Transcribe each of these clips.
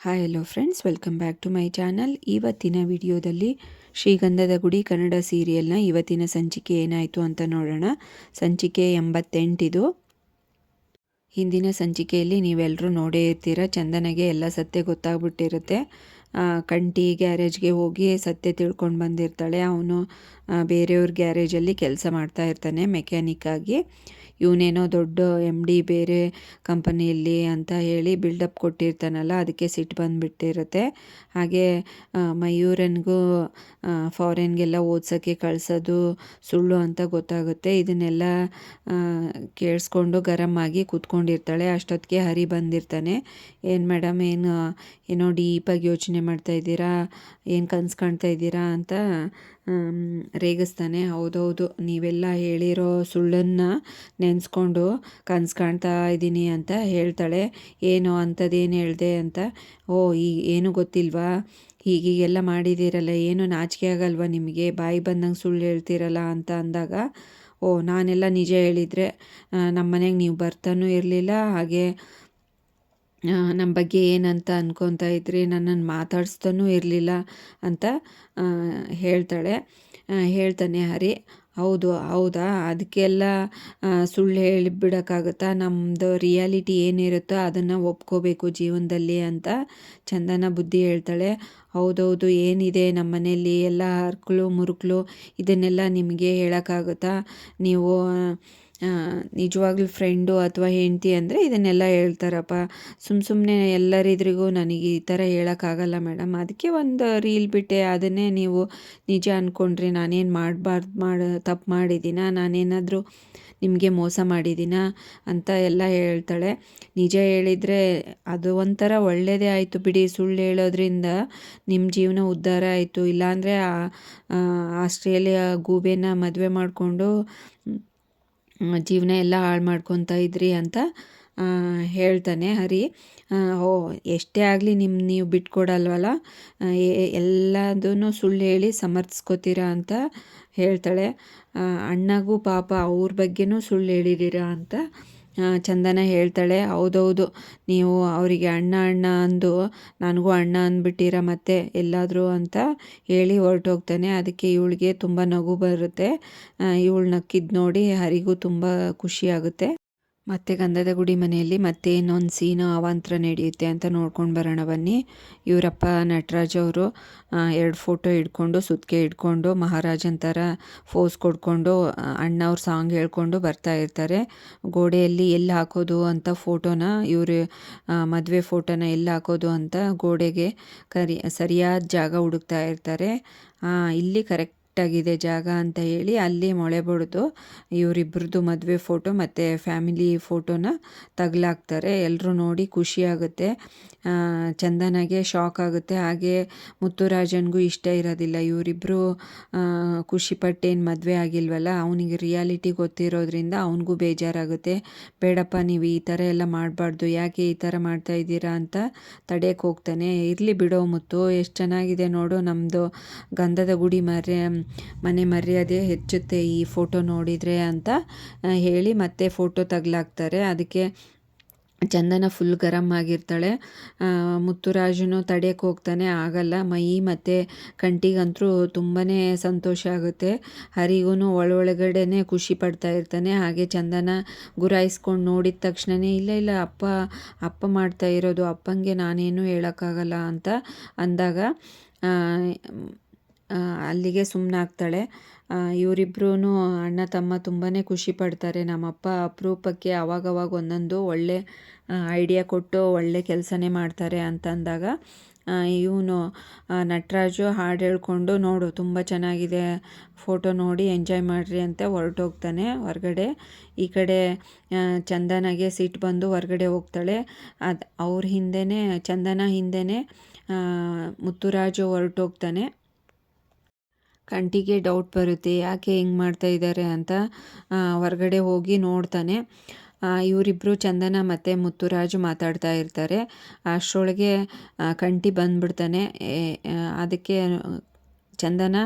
Hi hello friends welcome back to my channel ಇವತ್ತಿನ ವಿಡಿಯೋದಲ್ಲಿ ಶ್ರೀಗಂಧದ ಗುಡಿ ಕನ್ನಡ ಸೀರಿಯಲ್ನ ಇವತ್ತಿನ ಸಂಚಿಕೆ ಏನಾಯಿತು ಅಂತ ನೋಡೋಣ. ಸಂಚಿಕೆ ಎಂಬತ್ತೆಂಟಿದು. ಹಿಂದಿನ ಸಂಚಿಕೆಯಲ್ಲಿ ನೀವೆಲ್ಲರೂ ನೋಡೇ ಇರ್ತೀರ? ಚಂದನಗೆ ಎಲ್ಲ ಸತ್ಯ ಗೊತ್ತಾಗ್ಬಿಟ್ಟಿರುತ್ತೆ. ಕಂಟಿ ಗ್ಯಾರೇಜ್ಗೆ ಹೋಗಿ ಸತ್ಯ ತಿಳ್ಕೊಂಡು ಬಂದಿರ್ತಾಳೆ. ಅವನು ಬೇರೆಯವ್ರ ಗ್ಯಾರೇಜಲ್ಲಿ ಕೆಲಸ ಮಾಡ್ತಾ ಇರ್ತಾನೆ ಮೆಕ್ಯಾನಿಕ್ ಆಗಿ. ಇವನೇನೋ ದೊಡ್ಡ ಎಂ ಡಿ ಬೇರೆ ಕಂಪನಿಯಲ್ಲಿ ಅಂತ ಹೇಳಿ ಬಿಲ್ಡಪ್ ಕೊಟ್ಟಿರ್ತಾನಲ್ಲ, ಅದಕ್ಕೆ ಸಿಟ್ಟು ಬಂದುಬಿಟ್ಟಿರುತ್ತೆ. ಹಾಗೆ ಮಯೂರನ್ಗೂ ಫಾರಿನ್ಗೆಲ್ಲ ಓದ್ಸೋಕ್ಕೆ ಕಳಿಸೋದು ಸುಳ್ಳು ಅಂತ ಗೊತ್ತಾಗುತ್ತೆ. ಇದನ್ನೆಲ್ಲ ಕೇಳಿಸ್ಕೊಂಡು ಗರಂ ಆಗಿ ಕೂತ್ಕೊಂಡಿರ್ತಾಳೆ. ಅಷ್ಟೊತ್ತಿಗೆ ಹರಿ ಬಂದಿರ್ತಾನೆ. ಏನು ಮೇಡಮ್ ಏನು, ಏನೋ ಡೀಪಾಗಿ ಯೋಚನೆ ಮಾಡ್ತಾ ಇದ್ದೀರಾ? ಏನು ಕನ್ಸು ಕಾಣ್ತಾ ಇದ್ದೀರಾ ಅಂತ ರೇಗಿಸ್ತಾನೆ. ಹೌದೌದು, ನೀವೆಲ್ಲ ಹೇಳಿರೋ ಸುಳ್ಳನ್ನು ನೆನೆಸ್ಕೊಂಡು ಕನ್ಸು ಕಾಣ್ತಾ ಇದ್ದೀನಿ ಅಂತ ಹೇಳ್ತಾಳೆ. ಏನು ಅಂಥದ್ದೇನು ಹೇಳಿದೆ ಅಂತ, ಓ, ಈ ಏನು ಗೊತ್ತಿಲ್ವಾ? ಹೀಗೀಗೆಲ್ಲ ಮಾಡಿದ್ದೀರಲ್ಲ, ಏನು ನಾಚಿಕೆ ಆಗಲ್ವಾ ನಿಮಗೆ? ಬಾಯಿ ಬಂದಂಗೆ ಸುಳ್ಳು ಹೇಳ್ತೀರಲ್ಲ ಅಂತ ಅಂದಾಗ, ಓ, ನಾನೆಲ್ಲ ನಿಜ ಹೇಳಿದರೆ ನಮ್ಮ ಮನೆಗೆ ನೀವು ಬರ್ತಾನೂ ಇರಲಿಲ್ಲ, ಹಾಗೆ ನಮ್ಮ ಬಗ್ಗೆ ಏನಂತ ಅನ್ಕೊತಾ ಇದ್ರಿ ನನ್ನನ್ನು ಮಾತಾಡಿಸ್ತಾನೂ ಇರಲಿಲ್ಲ ಅಂತ ಹೇಳ್ತಾಳೆ. ಹೇಳ್ತಾನೆ, ಹರಿ, ಹೌದು, ಹೌದಾ? ಅದಕ್ಕೆಲ್ಲ ಸುಳ್ಳು ಹೇಳಿಬಿಡೋಕ್ಕಾಗುತ್ತಾ? ನಮ್ಮದು ರಿಯಾಲಿಟಿ ಏನಿರುತ್ತೋ ಅದನ್ನು ಒಪ್ಕೋಬೇಕು ಜೀವನದಲ್ಲಿ ಅಂತ ಚಂದನ ಬುದ್ಧಿ ಹೇಳ್ತಾಳೆ. ಹೌದೌದು, ಏನಿದೆ ನಮ್ಮ ಮನೆಯಲ್ಲಿ ಎಲ್ಲ ಹರ್ಕಲು ಮುರುಕಲು ಇದನ್ನೆಲ್ಲ ನಿಮಗೆ ಹೇಳೋಕ್ಕಾಗುತ್ತಾ? ನೀವು ನಿಜವಾಗ್ಲೂ ಫ್ರೆಂಡು ಅಥವಾ ಹೆಂಡತಿ ಅಂದರೆ ಇದನ್ನೆಲ್ಲ ಹೇಳ್ತಾರಪ್ಪ. ಸುಮ್ಮ ಸುಮ್ಮನೆ ಎಲ್ಲರಿದ್ರಿಗೂ ನನಗೆ ಈ ಥರ ಹೇಳೋಕ್ಕಾಗಲ್ಲ ಮೇಡಮ್ ಅದಕ್ಕೆ ಒಂದು ರೀಲ್ ಬಿಟ್ಟೆ, ಅದನ್ನೇ ನೀವು ನಿಜ ಅಂದ್ಕೊಂಡ್ರಿ ನಾನೇನು ಮಾಡಬಾರ್ದು, ಮಾಡ, ತಪ್ಪು ಮಾಡಿದ್ದೀನ, ನಾನೇನಾದರೂ ನಿಮಗೆ ಮೋಸ ಮಾಡಿದ್ದೀನ ಅಂತ ಎಲ್ಲ ಹೇಳ್ತಾಳೆ. ನಿಜ ಹೇಳಿದರೆ ಅದು ಒಂಥರ ಒಳ್ಳೆಯದೇ ಆಯಿತು ಬಿಡಿ. ಸುಳ್ಳು ಹೇಳೋದ್ರಿಂದ ನಿಮ್ಮ ಜೀವನ ಉದ್ಧಾರ ಆಯಿತು. ಇಲ್ಲಾಂದರೆ ಆಸ್ಟ್ರೇಲಿಯಾ ಗೂಬೆನ ಮದುವೆ ಮಾಡಿಕೊಂಡು ಜೀವನ ಎಲ್ಲ ಹಾಳು ಮಾಡ್ಕೊತಾ ಇದ್ರಿ ಅಂತ ಹೇಳ್ತಾನೆ ಹರಿ. ಓ ಎಷ್ಟೇ ಆಗಲಿ ನಿಮ್ಮ ನೀವು ಬಿಟ್ಕೊಡಲ್ವಲ್ಲ? ಎಲ್ಲದೂ ಸುಳ್ಳು ಹೇಳಿ ಸಮರ್ಥಿಸ್ಕೋತೀರಾ ಅಂತ ಹೇಳ್ತಾಳೆ. ಅಣ್ಣಗೂ ಪಾಪ ಅವ್ರ ಬಗ್ಗೆನೂ ಸುಳ್ಳು ಹೇಳಿದ್ದೀರಾ ಅಂತ. ಚಂದನ ಹೇಳ್ತಾಳೆ, ಹೌದೌದು, ನೀವು ಅವರಿಗೆ ಅಣ್ಣ ಅಣ್ಣ ಅಂದು, ನನಗೂ ಅಣ್ಣ ಅಂದ್ಬಿಟ್ಟಿರ ಮತ್ತೆ ಎಲ್ಲಾದರೂ ಅಂತ ಹೇಳಿ ಹೊರಟೋಗ್ತಾನೆ. ಅದಕ್ಕೆ ಇವಳಿಗೆ ತುಂಬ ನಗು ಬರುತ್ತೆ. ಇವಳು ನಕ್ಕಿದ್ದು ನೋಡಿ ಹರಿಗೂ ತುಂಬ ಖುಷಿಯಾಗುತ್ತೆ ಮತ್ತೆ ಗಂಧದ ಗುಡಿ ಮನೆಯಲ್ಲಿ ಮತ್ತೆ ಇನ್ನೊಂದು ಸೀನು ಅವಾಂತರ ನಡೆಯುತ್ತೆ ಅಂತ ನೋಡ್ಕೊಂಡು ಬರೋಣ ಬನ್ನಿ. ಇವರಪ್ಪ ನಟರಾಜ್ ಅವರು ಎರಡು ಫೋಟೋ ಹಿಡ್ಕೊಂಡು ಸುತ್ತಿಗೆ ಹಿಡ್ಕೊಂಡು ಮಹಾರಾಜನ್ ಥರ ಫೋಸ್ ಕೊಡ್ಕೊಂಡು ಆ, ಅಣ್ಣ ಅವ್ರ ಸಾಂಗ್ ಹೇಳ್ಕೊಂಡು ಬರ್ತಾ ಇರ್ತಾರೆ. ಗೋಡೆಯಲ್ಲಿ ಎಲ್ಲಿ ಹಾಕೋದು ಅಂತ ಫೋಟೋನ ಇವರು ಮದುವೆ ಫೋಟೋನ ಎಲ್ಲಿ ಹಾಕೋದು ಅಂತ ಗೋಡೆಗೆ ಕರಿ ಸರಿಯಾದ ಜಾಗ ಹುಡುಕ್ತಾ ಇರ್ತಾರೆ. ಇಲ್ಲಿ ಕರೆಕ್ಟ್ ಆಗಿದೆ ಜಾಗ ಅಂತ ಹೇಳಿ ಅಲ್ಲಿ ಮೊಳೆ ಬಡಿದು ಇವರಿಬ್ಬರದ್ದು ಮದುವೆ ಫೋಟೋ ಮತ್ತು ಫ್ಯಾಮಿಲಿ ಫೋಟೋನ ತಗಲಾಕ್ತಾರೆ. ಎಲ್ಲರೂ ನೋಡಿ ಖುಷಿ ಆಗುತ್ತೆ. ಆ, ಚಂದನಗೆ ಶಾಕ್ ಆಗುತ್ತೆ. ಹಾಗೆ ಮುತ್ತುರಾಜನ್ಗೂ ಇಷ್ಟ ಇರೋದಿಲ್ಲ. ಇವರಿಬ್ಬರು ಖುಷಿಪಟ್ಟೇನು ಮದುವೆ ಆಗಿಲ್ವಲ್ಲ ಅವನಿಗೆ ರಿಯಾಲಿಟಿ ಗೊತ್ತಿರೋದ್ರಿಂದ ಅವನಿಗೂ ಬೇಜಾರಾಗುತ್ತೆ. ಬೇಡಪ್ಪ ನೀವು ಈ ಥರ ಎಲ್ಲ ಮಾಡಬಾರ್ದು. ಯಾಕೆ ಈ ಥರ ಮಾಡ್ತಾ ಇದ್ದೀರಾ ಅಂತ ತಡೆಯೋಕೆ ಹೋಗ್ತಾನೆ. ಇರಲಿ ಬಿಡೋ ಮುತ್ತು ಎಷ್ಟು ಚೆನ್ನಾಗಿದೆ ನೋಡು ನಮ್ಮದು ಗಂಧದ ಗುಡಿ ಮರ್ಯ ಮನೆ ಮರ್ಯಾದೆ ಹೆಚ್ಚುತ್ತೆ ಈ ಫೋಟೋ ನೋಡಿದರೆ ಅಂತ ಹೇಳಿ ಮತ್ತೆ ಫೋಟೋ ತಗಲಾಕ್ತಾರೆ. ಅದಕ್ಕೆ ಚಂದನ ಫುಲ್ ಗರಂ ಆಗಿರ್ತಾಳೆ. ಮುತ್ತುರಾಜನು ತಡೆಯಕ್ಕೆ ಹೋಗ್ತಾನೆ. ಆಗಲ್ಲ, ಮೈ ಮತ್ತು ಕಂಟಿಗಂತೂ ತುಂಬಾ ಸಂತೋಷ ಆಗುತ್ತೆ. ಹರಿಗೂ ಒಳೊಳಗಡೆನೆ ಖುಷಿ ಪಡ್ತಾ ಇರ್ತಾನೆ. ಹಾಗೆ ಚಂದನ ಗುರಾಯಿಸ್ಕೊಂಡು ನೋಡಿದ ತಕ್ಷಣವೇ ಇಲ್ಲ ಇಲ್ಲ, ಅಪ್ಪ ಅಪ್ಪ ಮಾಡ್ತಾ ಇರೋದು, ಅಪ್ಪಂಗೆ ನಾನೇನು ಹೇಳೋಕ್ಕಾಗಲ್ಲ ಅಂತ ಅಂದಾಗ ಅಲ್ಲಿಗೆ ಸುಮ್ಮನಾಗ್ತಾಳೆ ಇವರಿಬ್ರು ಅಣ್ಣ, ತಮ್ಮ ತುಂಬಾ ಖುಷಿ ಪಡ್ತಾರೆ. ನಮ್ಮಪ್ಪ ಅಪರೂಪಕ್ಕೆ ಅವಾಗವಾಗ ಒಂದೊಂದು ಒಳ್ಳೆ ಐಡಿಯಾ ಕೊಟ್ಟು ಒಳ್ಳೆ ಕೆಲಸನೇ ಮಾಡ್ತಾರೆ ಅಂತ ಅಂದಾಗ ಇವನು ನಟರಾಜು ಹಾಡು ಹೇಳ್ಕೊಂಡು, ನೋಡು, ತುಂಬ ಚೆನ್ನಾಗಿದೆ, ಫೋಟೋ ನೋಡಿ, ಎಂಜಾಯ್ ಮಾಡಿರಿ ಅಂತ ಹೊರಟೋಗ್ತಾನೆ ಹೊರಗಡೆ. ಈ ಕಡೆ ಚಂದನಾಗೆ ಸಿಟ್ಟು ಬಂದು ಹೊರಗಡೆ ಹೋಗ್ತಾಳೆ. ಅದು, ಅವ್ರ ಹಿಂದೆಯೇ ಚಂದನ ಹಿಂದೆಯೇ ಮುತ್ತುರಾಜು ಹೊರಟೋಗ್ತಾನೆ. ಕಂಟಿಗೆ ಡೌಟ್ ಬರುತ್ತೆ, ಯಾಕೆ ಹಿಂಗೆ ಮಾಡ್ತಾ ಇದ್ದಾರೆ ಅಂತ ಹೊರಗಡೆ ಹೋಗಿ ನೋಡ್ತಾನೆ. ಇವರಿಬ್ಬರು ಚಂದನ ಮತ್ತು ಮುತ್ತುರಾಜ್ ಮಾತಾಡ್ತಾ ಇರ್ತಾರೆ. ಅಷ್ಟರೊಳಗೆ ಕಂಟಿ ಬಂದ್ಬಿಡ್ತಾನೆ. ಅದಕ್ಕೆ ಚಂದನ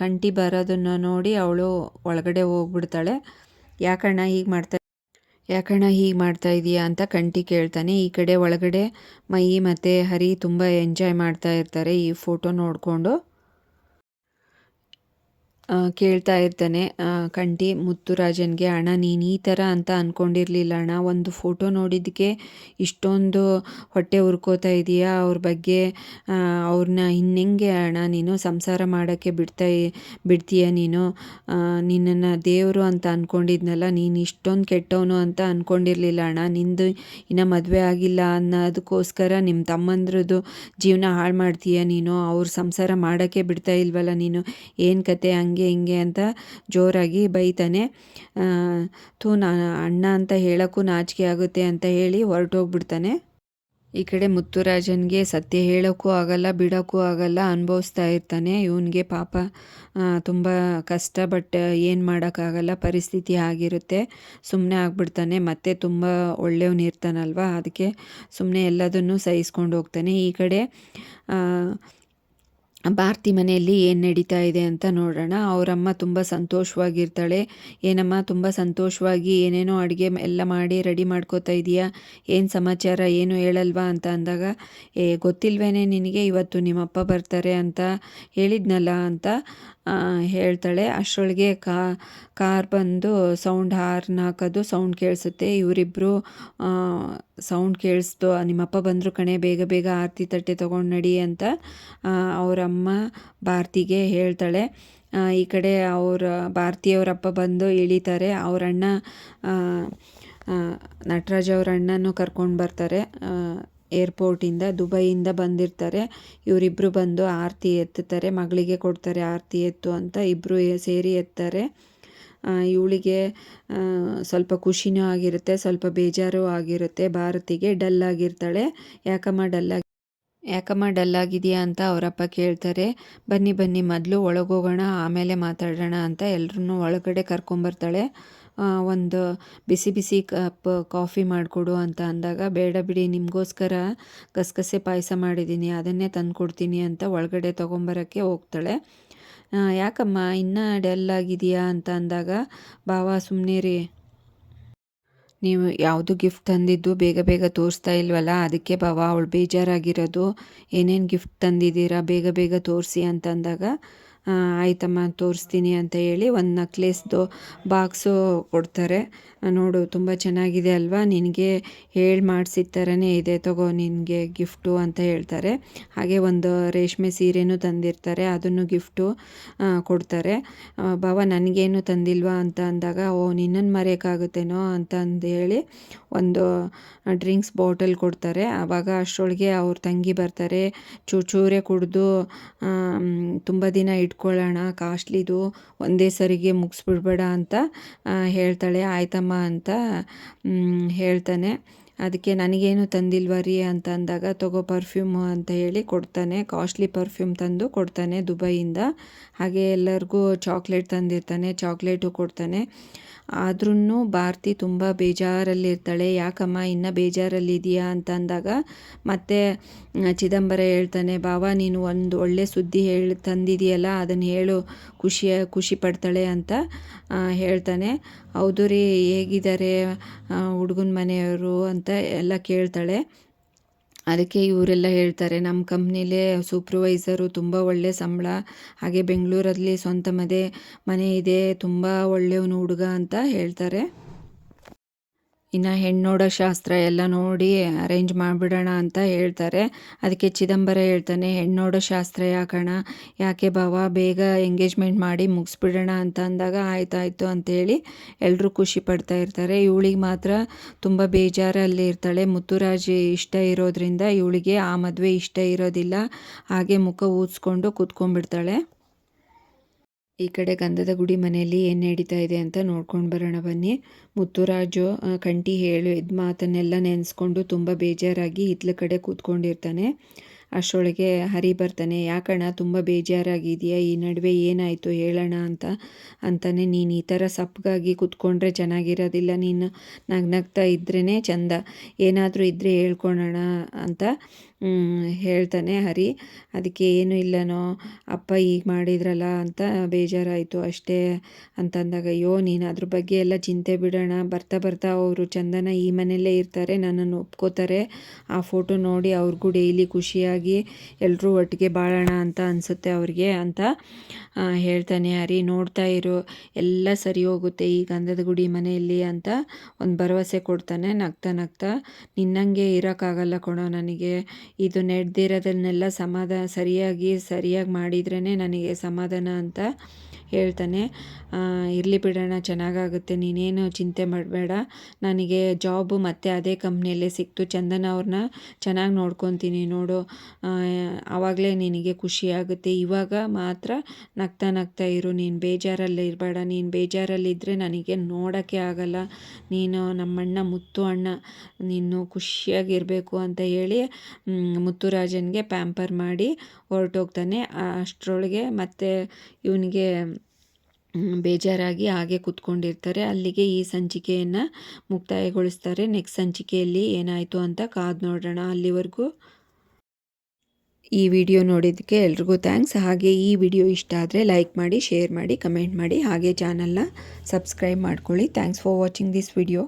ಕಂಟಿ ಬರೋದನ್ನು ನೋಡಿ ಅವಳು ಒಳಗಡೆ ಹೋಗ್ಬಿಡ್ತಾಳೆ. ಯಾಕಣ್ಣ ಹೀಗೆ ಮಾಡ್ತಾ, ಯಾಕಣ್ಣ ಹೀಗೆ ಮಾಡ್ತಾ ಇದೀಯಾ ಅಂತ ಕಂಟಿ ಕೇಳ್ತಾನೆ. ಈ ಕಡೆ ಒಳಗಡೆ ಮೈ ಮತ್ತು ಹರಿ ತುಂಬ ಎಂಜಾಯ್ ಮಾಡ್ತಾ ಇರ್ತಾರೆ ಈ ಫೋಟೋ ನೋಡಿಕೊಂಡು. ಕೇಳ್ತಾ ಇರ್ತಾನೆ. ಕಂಟಿ ಮುತ್ತುರಾಜನ್ಗೆ ಅಣ್ಣ, ನೀನು ಈ ಥರ ಅಂತ ಅಂದ್ಕೊಂಡಿರ್ಲಿಲ್ಲ ಅಣ್ಣ. ಒಂದು ಫೋಟೋ ನೋಡಿದ್ದಕ್ಕೆ ಇಷ್ಟೊಂದು ಹೊಟ್ಟೆ ಉರ್ಕೋತಾ ಇದೆಯಾ? ಅವ್ರ ಬಗ್ಗೆ ಅವ್ರನ್ನ ಇನ್ನೆಂಗೆ ಅಣ್ಣ ನೀನು ಸಂಸಾರ ಮಾಡೋಕ್ಕೆ ಬಿಡ್ತಾ ಬಿಡ್ತೀಯ ನೀನು? ನಿನ್ನನ್ನು ದೇವರು ಅಂತ ಅಂದ್ಕೊಂಡಿದ್ನಲ್ಲ ನೀನು ಇಷ್ಟೊಂದು ಕೆಟ್ಟವನು ಅಂತ ಅಂದ್ಕೊಂಡಿರಲಿಲ್ಲ ಅಣ್ಣ. ನಿಂದು ಇನ್ನು ಮದುವೆ ಆಗಿಲ್ಲ ಅನ್ನೋದಕ್ಕೋಸ್ಕರ ನಿಮ್ಮ ತಮ್ಮಂದ್ರದ್ದು ಜೀವನ ಹಾಳು ಮಾಡ್ತೀಯ ನೀನು? ಅವ್ರ ಸಂಸಾರ ಮಾಡೋಕ್ಕೆ ಬಿಡ್ತಾ ಇಲ್ವಲ್ಲ ನೀನು? ಏನು ಕತೆ? ಹಂಗೆ ಹಂಗೆ ಹಿಂಗೆ ಅಂತ ಜೋರಾಗಿ ಬೈತಾನೆ. ಥೂ, ನಾ, ಅಣ್ಣ ಅಂತ ಹೇಳೋಕ್ಕೂ ನಾಚಿಕೆ ಆಗುತ್ತೆ ಅಂತ ಹೇಳಿ ಹೊರಟೋಗ್ಬಿಡ್ತಾನೆ. ಈ ಕಡೆ ಮುತ್ತುರಾಜನ್ಗೆ ಸತ್ಯ ಹೇಳೋಕ್ಕೂ ಆಗಲ್ಲ, ಬಿಡೋಕ್ಕೂ ಆಗಲ್ಲ, ಅನುಭವಿಸ್ತಾ ಇರ್ತಾನೆ. ಇವನಿಗೆ ಪಾಪ ತುಂಬ ಕಷ್ಟ, ಬಟ್ ಏನು ಮಾಡೋಕ್ಕಾಗಲ್ಲ, ಪರಿಸ್ಥಿತಿ ಆಗಿರುತ್ತೆ ಸುಮ್ಮನೆ ಆಗ್ಬಿಡ್ತಾನೆ. ಮತ್ತೆ ತುಂಬ ಒಳ್ಳೆಯವನು ಇರ್ತಾನಲ್ವ? ಅದಕ್ಕೆ ಸುಮ್ಮನೆ ಎಲ್ಲದನ್ನು ಸಹಿಸ್ಕೊಂಡು ಹೋಗ್ತಾನೆ. ಈ ಕಡೆ ಭಾರತಿ ಮನೆಯಲ್ಲಿ ಏನು ನಡೀತಾ ಇದೆ ಅಂತ ನೋಡೋಣ. ಅವರಮ್ಮ ತುಂಬ ಸಂತೋಷವಾಗಿರ್ತಾಳೆ. ಏನಮ್ಮ, ತುಂಬ ಸಂತೋಷವಾಗಿ ಏನೇನೋ ಅಡುಗೆ ಎಲ್ಲ ಮಾಡಿ ರೆಡಿ ಮಾಡ್ಕೋತಾ ಇದೆಯಾ? ಏನು ಸಮಾಚಾರ, ಏನು ಹೇಳಲ್ವಾ ಅಂತ ಅಂದಾಗ, ಏ, ಗೊತ್ತಿಲ್ವೇನೆ ನಿನಗೆ? ಇವತ್ತು ನಿಮ್ಮಪ್ಪ ಬರ್ತಾರೆ ಅಂತ ಹೇಳಿದ್ನಲ್ಲ ಅಂತ ಹೇಳ್ತಾಳೆ, ಅಷ್ಟರೊಳಗೆ ಕಾರ್ ಬಂದು ಸೌಂಡ್ ಹಾರ್ನ್ ಹಾಕೋದು, ಸೌಂಡ್ ಕೇಳಿಸುತ್ತೆ. ಇವರಿಬ್ಬರು ಸೌಂಡ್ ಕೇಳಿಸ್ತು ನಿಮ್ಮಪ್ಪ ಬಂದರು ಕಣೆ, ಬೇಗ ಬೇಗ ಆರತಿ ತಟ್ಟೆ ತೊಗೊಂಡು ನಡಿ ಅಂತ ಅವರಮ್ಮ ಭಾರತಿಗೆ ಹೇಳ್ತಾಳೆ. ಈ ಕಡೆ ಅವ್ರ ಭಾರತಿಯವರಪ್ಪ ಬಂದು ಇಳಿತಾರೆ. ಅವರಣ್ಣ ನಟರಾಜ್ ಅವ್ರ ಅಣ್ಣನೂ ಕರ್ಕೊಂಡು ಬರ್ತಾರೆ. ಏರ್ಪೋರ್ಟಿಂದ ದುಬೈಯಿಂದ ಬಂದಿರ್ತಾರೆ. ಇವರಿಬ್ಬರು ಬಂದು ಆರತಿ ಎತ್ತುತ್ತಾರೆ. ಮಗಳಿಗೆ ಕೊಡ್ತಾರೆ ಆರತಿ ಎತ್ತು ಅಂತ ಇಬ್ಬರು ಸೇರಿ ಎತ್ತಾರೆ. ಇವಳಿಗೆ ಸ್ವಲ್ಪ ಖುಷಿನೂ ಆಗಿರುತ್ತೆ, ಸ್ವಲ್ಪ ಬೇಜಾರು ಆಗಿರುತ್ತೆ. ಭಾರತಿಗೆ ಡಲ್ ಆಗಿರ್ತಾಳೆ. ಯಾಕಮ್ಮ ಡಲ್ ಆಗಿ, ಯಾಕಮ್ಮ ಡಲ್ ಆಗಿದೆಯಾ ಅಂತ ಅವರಪ್ಪ ಕೇಳ್ತಾರೆ. ಬನ್ನಿ ಬನ್ನಿ, ಮೊದಲು ಒಳಗೋಗೋಣ, ಆಮೇಲೆ ಮಾತಾಡೋಣ ಅಂತ ಎಲ್ಲರನ್ನೂ ಒಳಗಡೆ ಕರ್ಕೊಂಬರ್ತಾಳೆ. ಒಂದು ಬಿಸಿ ಬಿಸಿ ಕಪ್ ಕಾಫಿ ಮಾಡಿಕೊಡು ಅಂತ ಅಂದಾಗ, ಬೇಡ ಬಿಡಿ, ನಿಮಗೋಸ್ಕರ ಗಸಗಸೆ ಪಾಯಸ ಮಾಡಿದ್ದೀನಿ ಅದನ್ನೇ ತಂದು ಕೊಡ್ತೀನಿ ಅಂತ ಒಳಗಡೆ ತೊಗೊಂಬರೋಕ್ಕೆ ಹೋಗ್ತಾಳೆ. ಯಾಕಮ್ಮ, ಇನ್ನೂ ಡಲ್ ಆಗಿದೆಯಾ ಅಂತ ಅಂದಾಗ ಭಾವ ಸುಮ್ಮನೆ ರೀ ನೀವು ಯಾವುದು ಗಿಫ್ಟ್ ತಂದಿದ್ದು ಬೇಗ ಬೇಗ ತೋರಿಸ್ತಾ ಇಲ್ವಲ್ಲ, ಅದಕ್ಕೆ ಬಾವ, ಅವಳು ಬೇಜಾರಾಗಿರೋದು, ಏನೇನು ಗಿಫ್ಟ್ ತಂದಿದ್ದೀರಾ, ಬೇಗ ಬೇಗ ತೋರಿಸಿ ಅಂತ ಅಂದಾಗ ಆಯ್ತಮ್ಮ, ತೋರಿಸ್ತೀನಿ ಅಂತ ಹೇಳಿ ಒಂದು ನಕ್ಲೇಸ್ದು ಬಾಕ್ಸು ಕೊಡ್ತಾರೆ. ನೋಡು, ತುಂಬ ಚೆನ್ನಾಗಿದೆ ಅಲ್ವಾ? ನಿನಗೆ ಹೇಳಿ ಮಾಡಿಸಿದ ಥರನೇ ಇದೆ, ತಗೋ, ನಿನಗೆ ಗಿಫ್ಟು ಅಂತ ಹೇಳ್ತಾರೆ. ಹಾಗೆ ಒಂದು ರೇಷ್ಮೆ ಸೀರೆನೂ ತಂದಿರ್ತಾರೆ, ಅದನ್ನು ಗಿಫ್ಟು ಕೊಡ್ತಾರೆ. ಬಾವ ನನಗೇನು ತಂದಿಲ್ವಾ ಅಂತ ಅಂದಾಗ, ಓ ನಿನ್ನನ್ನು ಮರೆಯೋಕ್ಕಾಗುತ್ತೇನೋ ಅಂತ ಹೇಳಿ ಒಂದು ಡ್ರಿಂಕ್ಸ್ ಬಾಟಲ್ ಕೊಡ್ತಾರೆ. ಆವಾಗ ಅಷ್ಟರೊಳಗೆ ಅವ್ರ ತಂಗಿ ಬರ್ತಾರೆ, ಚೂರೇ ಕುಡಿದು ತುಂಬ ದಿನ ಇಟ್ಕೊಳ್ಳೋಣ ಕಾಸ್ಟ್ಲಿದು ಒಂದೇ ಸರಿಗೆ ಮುಗಿಸ್ಬಿಡ್ಬೇಡ ಅಂತ ಹೇಳ್ತಾಳೆ. ಆಯ್ತಮ್ಮ ಅಂತ ಹೇಳ್ತಾನೆ. ಅದಕ್ಕೆ ನನಗೇನು ತಂದಿಲ್ವ ರೀ ಅಂತ ಅಂದಾಗ, ತಗೋ ಪರ್ಫ್ಯೂಮ್ ಅಂತ ಹೇಳಿ ಕೊಡ್ತಾನೆ. ಕಾಸ್ಟ್ಲಿ ಪರ್ಫ್ಯೂಮ್ ತಂದು ಕೊಡ್ತಾನೆ ದುಬೈಯಿಂದ. ಹಾಗೆ ಎಲ್ಲರಿಗೂ ಚಾಕ್ಲೇಟ್ ತಂದಿರ್ತಾನೆ ಚಾಕ್ಲೇಟು ಕೊಡ್ತಾನೆ. ಆದ್ರೂ ಭಾರತಿ ತುಂಬ ಬೇಜಾರಲ್ಲಿರ್ತಾಳೆ. ಯಾಕಮ್ಮ, ಇನ್ನೂ ಬೇಜಾರಲ್ಲಿದೆಯಾ ಅಂತ ಅಂದಾಗ, ಮತ್ತೆ ಚಿದಂಬರ ಹೇಳ್ತಾನೆ, ಬಾವ, ನೀನು ಒಂದು ಒಳ್ಳೆ ಸುದ್ದಿ ಹೇಳಿ, ತಂದಿದೆಯಲ್ಲ, ಅದನ್ನು ಹೇಳು. ಖುಷಿಯ ಖುಷಿ ಪಡ್ತಾಳೆ ಅಂತ ಹೇಳ್ತಾನೆ. ಹೌದು ರೀ, ಹೇಗಿದ್ದಾರೆ ಹುಡುಗನ ಮನೆಯವರು? ಅಂತ ಎಲ್ಲ ಕೇಳ್ತಾಳೆ. ಅದಕ್ಕೆ ಇವರೆಲ್ಲ ಹೇಳ್ತಾರೆ ನಮ್ಮ ಕಂಪ್ನಿಲೇ ಸೂಪರ್ವೈಸರು ತುಂಬ ಒಳ್ಳೆ ಸಂಬಳ, ಹಾಗೆ ಬೆಂಗಳೂರಲ್ಲಿ ಸ್ವಂತ ಮನೆ ಮನೆ ಇದೆ, ತುಂಬ ಒಳ್ಳೆಯವನು ಹುಡುಗ ಅಂತ ಹೇಳ್ತಾರೆ. ಇನ್ನು ಹೆಣ್ಣು ನೋಡೋ ಶಾಸ್ತ್ರ ಎಲ್ಲ ನೋಡಿ ಅರೇಂಜ್ ಮಾಡಿಬಿಡೋಣ ಅಂತ ಹೇಳ್ತಾರೆ. ಅದಕ್ಕೆ ಚಿದಂಬರ ಹೇಳ್ತಾನೆ ಹೆಣ್ಣು ನೋಡೋ ಶಾಸ್ತ್ರ ಯಾಕಣ? ಯಾಕೆ ಬಾವ ಬೇಗ ಎಂಗೇಜ್ಮೆಂಟ್ ಮಾಡಿ ಮುಗಿಸ್ಬಿಡೋಣ ಅಂತ ಅಂದಾಗ ಆಯ್ತಾಯಿತು ಅಂತೇಳಿ ಎಲ್ಲರೂ ಖುಷಿ ಪಡ್ತಾ ಇರ್ತಾರೆ. ಇವಳಿಗೆ ಮಾತ್ರ ತುಂಬ ಬೇಜಾರಲ್ಲಿ ಇರ್ತಾಳೆ. ಮುತ್ತುರಾಜ್ ಇಷ್ಟ ಇರೋದ್ರಿಂದ ಇವಳಿಗೆ ಆ ಮದುವೆ ಇಷ್ಟ ಇರೋದಿಲ್ಲ. ಹಾಗೆ ಮುಖ ಊದ್ಸ್ಕೊಂಡು ಕೂತ್ಕೊಂಡ್ಬಿಡ್ತಾಳೆ. ಈ ಕಡೆ ಗಂಧದ ಗುಡಿ ಮನೆಯಲ್ಲಿ ಏನು ನಡೀತಾ ಇದೆ ಅಂತ ನೋಡ್ಕೊಂಡು ಬರೋಣ ಬನ್ನಿ. ಮುತ್ತುರಾಜು ಕಂಟಿ ಹೇಳಿದ ಮಾತನ್ನೆಲ್ಲ ನೆನೆಸ್ಕೊಂಡು ತುಂಬ ಬೇಜಾರಾಗಿ ಹಿತ್ಲ ಕಡೆ ಕೂತ್ಕೊಂಡಿರ್ತಾನೆ. ಅಷ್ಟರೊಳಗೆ ಹರಿ ಬರ್ತಾನೆ, ಯಾಕಣ್ಣ, ತುಂಬ ಬೇಜಾರಾಗಿದೆಯಾ? ಈ ನಡುವೆ ಏನಾಯಿತು? ಹೇಳೋಣ ಅಂತ, ಅಂತಾನೆ. ನೀನು ಈ ಥರ ಸಪ್ಪಗಾಗಿ ಕೂತ್ಕೊಂಡ್ರೆ ಚೆನ್ನಾಗಿರೋದಿಲ್ಲ. ನೀನು ನಗ್ನಗ್ತಾ ಇದ್ರೇ ಚಂದ. ಏನಾದರೂ ಇದ್ದರೆ ಹೇಳ್ಕೊಳೋಣ ಅಂತ. ಹೇಳ್ತಾನೆ ಹರಿ. ಅದಕ್ಕೆ ಏನು ಇಲ್ಲನೋ, ಅಪ್ಪ ಈಗ ಮಾಡಿದ್ರಲ್ಲ ಅಂತ ಬೇಜಾರಾಯಿತು ಅಷ್ಟೇ ಅಂತಂದಾಗ, ಅಯ್ಯೋ, ನೀನು ಅದ್ರ ಬಗ್ಗೆ ಎಲ್ಲ ಚಿಂತೆ ಬಿಡೋಣ. ಬರ್ತಾ ಬರ್ತಾ ಅವರು ಚಂದನ ಈ ಮನೆಯಲ್ಲೇ ಇರ್ತಾರೆ, ನನ್ನನ್ನು ಒಪ್ಕೋತಾರೆ. ಆ ಫೋಟೋ ನೋಡಿ ಅವ್ರಿಗೂ ಡೈಲಿ ಖುಷಿಯಾಗಿ ಎಲ್ಲರೂ ಒಟ್ಟಿಗೆ ಬಾಳೋಣ ಅಂತ ಅನಿಸುತ್ತೆ ಅವ್ರಿಗೆ ಅಂತ ಹೇಳ್ತಾನೆ ಹರಿ. ನೋಡ್ತಾ ಇರು, ಎಲ್ಲ ಸರಿ ಹೋಗುತ್ತೆ, ಈ ಗಂಧದ ಗುಡಿ ಮನೆಯಲ್ಲಿ ಅಂತ ಒಂದು ಭರವಸೆ ಕೊಡ್ತಾನೆ ನಗ್ತಾ ನಗ್ತಾ. ನಿನ್ನಂಗೆ ಇರೋಕ್ಕಾಗಲ್ಲ ಕೊಡೋ ನನಗೆ. ಇದು ನಡೆದಿರೋದನ್ನೆಲ್ಲ ಸಮಾಧಾನ ಸರಿಯಾಗಿ ಸರಿಯಾಗಿ ಮಾಡಿದ್ರೇ ನನಗೆ ಸಮಾಧಾನ ಅಂತ ಹೇಳ್ತಾನೆ ಇರಲಿ ಬಿಡೋಣ ಚೆನ್ನಾಗಾಗುತ್ತೆ, ನೀನೇನು ಚಿಂತೆ ಮಾಡಬೇಡ. ನನಗೆ ಜಾಬು ಮತ್ತೆ ಅದೇ ಕಂಪ್ನಿಯಲ್ಲೇ ಸಿಕ್ತು. ಚಂದನ ಅವ್ರನ್ನ ಚೆನ್ನಾಗಿ ನೋಡ್ಕೊತೀನಿ, ನೋಡು. ಆವಾಗಲೇ ನಿನಗೆ ಖುಷಿಯಾಗುತ್ತೆ. ಇವಾಗ ಮಾತ್ರ ನಗ್ತಾ ನಗ್ತಾ ಇರು. ನೀನು ಬೇಜಾರಲ್ಲಿ ಇರಬೇಡ. ನೀನು ಬೇಜಾರಲ್ಲಿದ್ದರೆ ನನಗೆ ನೋಡೋಕ್ಕೆ ಆಗಲ್ಲ. ನೀನು ನಮ್ಮಣ್ಣ ಮುತ್ತು ಅಣ್ಣ. ನೀನು ಖುಷಿಯಾಗಿರಬೇಕು ಅಂತ ಹೇಳಿ ಮುತ್ತುರಾಜನ್ಗೆ ಪ್ಯಾಂಪರ್ ಮಾಡಿ ಹೊರಟೋಗ್ತಾನೆ. ಅಷ್ಟರೊಳಗೆ ಮತ್ತೆ ಇವನಿಗೆ ಬೇಜಾರಾಗಿ ಹಾಗೆ ಕೂತ್ಕೊಂಡಿರ್ತಾರೆ. ಅಲ್ಲಿಗೆ ಈ ಸಂಚಿಕೆಯನ್ನು ಮುಕ್ತಾಯಗೊಳಿಸ್ತಾರೆ. ನೆಕ್ಸ್ಟ್ ಸಂಚಿಕೆಯಲ್ಲಿ ಏನಾಯಿತು ಅಂತ ಕಾದು ನೋಡೋಣ ಅಲ್ಲಿವರೆಗೂ. ಈ ವಿಡಿಯೋ ನೋಡಿದ್ದಕ್ಕೆ ಎಲ್ರಿಗೂ ಥ್ಯಾಂಕ್ಸ್. ಹಾಗೆ ಈ ವಿಡಿಯೋ ಇಷ್ಟ ಆದರೆ ಲೈಕ್ ಮಾಡಿ, ಶೇರ್ ಮಾಡಿ, ಕಮೆಂಟ್ ಮಾಡಿ. ಹಾಗೆ ಚಾನಲ್ನ ಸಬ್ಸ್ಕ್ರೈಬ್ ಮಾಡ್ಕೊಳ್ಳಿ. Thanks for watching this video.